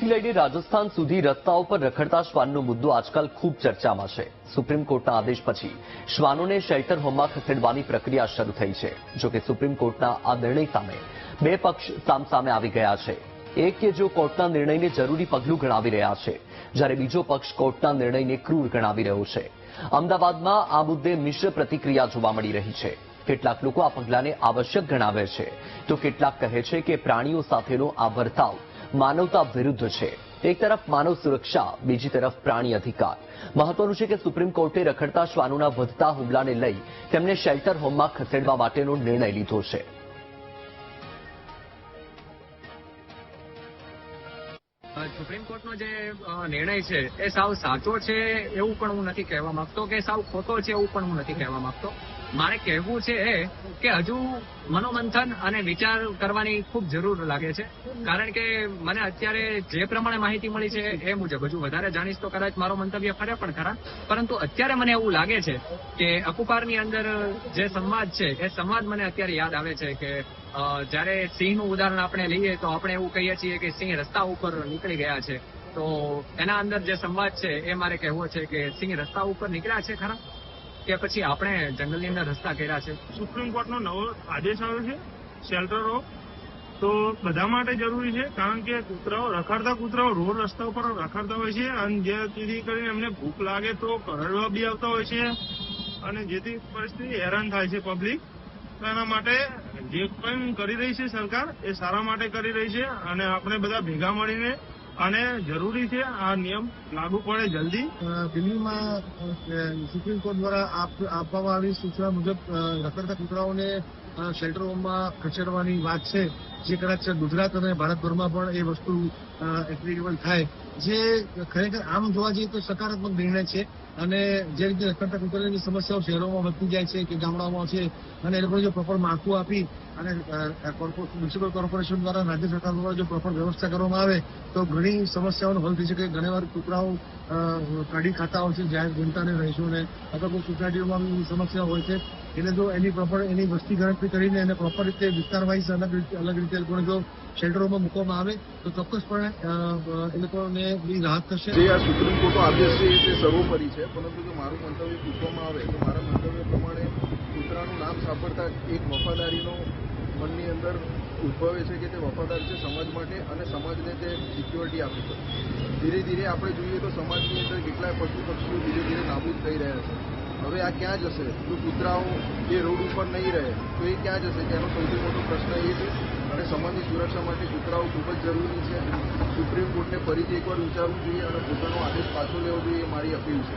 દિલ્હીથી લઈને રાજસ્થાન સુધી રસ્તાઓ પર રખડતા શ્વાનનો મુદ્દો આજકાલ ખૂબ ચર્ચામાં છે. સુપ્રીમ કોર્ટના આદેશ પછી શ્વાનોને શેલ્ટર હોમમાં ખસેડવાની પ્રક્રિયા શરૂ થઈ છે જોકે સુપ્રીમ કોર્ટના આ નિર્ણય સામે બે પક્ષ સામસામે આવી ગયા છે. એક કે જો કોર્ટના નિર્ણયને જરૂરી પગલું ગણાવી રહ્યા છે, જ્યારે બીજો પક્ષ કોર્ટના નિર્ણયને ક્રૂર ગણાવી રહ્યો છે. અમદાવાદમાં આ મુદ્દે મિશ્ર પ્રતિક્રિયા જોવા મળી રહી છે. કેટલાક લોકો આ પગલાને આવશ્યક ગણાવે છે. તો કેટલાક કહે છે કે પ્રાણીઓ સાથેનો આ વર્તાવ માનવતા વિરુદ્ધ છે. એક તરફ માનવ સુરક્ષા, બીજી તરફ પ્રાણી અધિકાર. મહત્વનું છે કે સુપ્રીમ કોર્ટે રખડતા શ્વાનોના વધતા હુમલાને લઈ તેમને શેલ્ટર હોમમાં ખસેડવા માટેનો નિર્ણય લીધો છે. સુપ્રીમ કોર્ટનો જે નિર્ણય છે, એ સાવ સાચો છે એવું પણ હું નથી કહેવા માંગતો કે સાવ ખોટો છે એવું પણ હું નથી કહેવા માંગતો? મારે કહેવું છે કે હજુ મનોમંથન અને વિચાર કરવાની ખૂબ જરૂર લાગે છે. કારણ કે મને અત્યારે જે પ્રમાણે માહિતી મળી છે એ મુજબ હજુ વધારે જાણીશ તો કદાચ મારો મંતવ્ય ખરે પણ ખરા. પરંતુ અત્યારે મને એવું લાગે છે કે અકુપારની અંદર જે સંવાદ છે, એ સંવાદ મને અત્યારે યાદ આવે છે કે જ્યારે સિંહનું ઉદાહરણ આપણે લઈએ તો આપણે એવું કહીએ છીએ કે સિંહ રસ્તા ઉપર નીકળી ગયા છે. તો એના અંદર જે સંવાદ છે એ મારે કહેવો છે કે સિંહ રસ્તા ઉપર નીકળ્યા છે ખરા? કે પછી આપણે જંગલની અંદર રસ્તા કર્યા છે. સુપ્રીમ કોર્ટનો નવો આદેશ આવ્યો છે શેલ્ટરો તો બધા માટે જરૂરી છે, કારણ કે કૂતરાઓ, રખડતા કૂતરાઓ રોડ રસ્તા ઉપર રખડતા હોય છે, અને જેથી કરીને એમને ભૂખ લાગે તો કરડવા બી આવતા હોય છે, અને જેથી પરિસ્થિતિ હેરાન થાય છે પબ્લિક તો એના માટે જે પણ કરી રહી છે સરકાર, એ સારા માટે કરી રહી છે, અને આપણે બધા ભેગા મળીને અને જરૂરી છે આ નિયમ લાગુ પડે જલ્દી. દિલ્હીમાં સુપ્રીમ કોર્ટ દ્વારા આપ- આપવામાં આવી સૂચના મુજબ રખડતા કૂતરાઓને શેલ્ટર હોમમાં ખસેડવાની વાત છે જે કદાચ ગુજરાત અને ભારતભરમાં પણ એ વસ્તુ એપ્લિકેબલ થાય. જે ખરેખર આમ જોવા જઈએ તો સકારાત્મક નિર્ણય છે અને જે રીતે રસ્તા કૂતરાની સમસ્યાઓ શહેરોમાં વધતી જાય છે કે ગામડાઓમાં છે અને એ લોકોને જો પ્રોપર માળખું આપી અને મ્યુનિસિપલ કોર્પોરેશન દ્વારા રાજ્ય સરકાર દ્વારા જો પ્રોપર વ્યવસ્થા કરવામાં આવે તો ઘણી સમસ્યાઓનો હલ થઈ શકે. ઘણીવાર કૂતરાઓ અ, કાઢી ખાતા હોય છે જાહેર જનતાને રહીશોને. અથવા કોઈ સોસાયટીઓમાં સમસ્યા હોય છે એટલે જો એની પ્રોપર એની વસ્તી ગણતરી કરીને એને પ્રોપર રીતે વિસ્તાર વાઇઝ અલગ રીતે અલગ રીતે પણ જો શેલ્ટરોમાં મૂકવામાં આવે, તો ચોક્કસપણે એ લોકોને બી રાહત થશે. જે આ સુપ્રીમ કોર્ટનો આદેશ છે સર્વોપરી છે, પરંતુ જો મારું મંતવ્ય પૂછવામાં આવે, તો મારા મંતવ્ય પ્રમાણે કૂતરાનું નામ સાંભળતા એક વફાદારીનો મનની અંદર ઉદ્ભવે છે કે તે વફાદાર છે સમાજ માટે અને સમાજને તે સિક્યોરિટી આપે છે. ધીરે ધીરે આપણે જોઈએ તો સમાજની અંદર કેટલાય પશુ પક્ષીઓ ધીરે ધીરે નાબૂદ થઈ રહ્યા છે. હવે આ ક્યાં જશે? જો કૂતરાઓ એ રોડ ઉપર નહીં રહે, તો એ ક્યાં જશે? તેનો સૌથી મોટો પ્રશ્ન એ છે અને સમાજની સુરક્ષા માટે કૂતરાઓ ખૂબ જ જરૂરી છે. સુપ્રીમ કોર્ટને ફરીથી એકવાર વિચારવું જોઈએ અને પોતાનો આદેશ પાછો લેવો જોઈએ એ મારી અપીલ છે.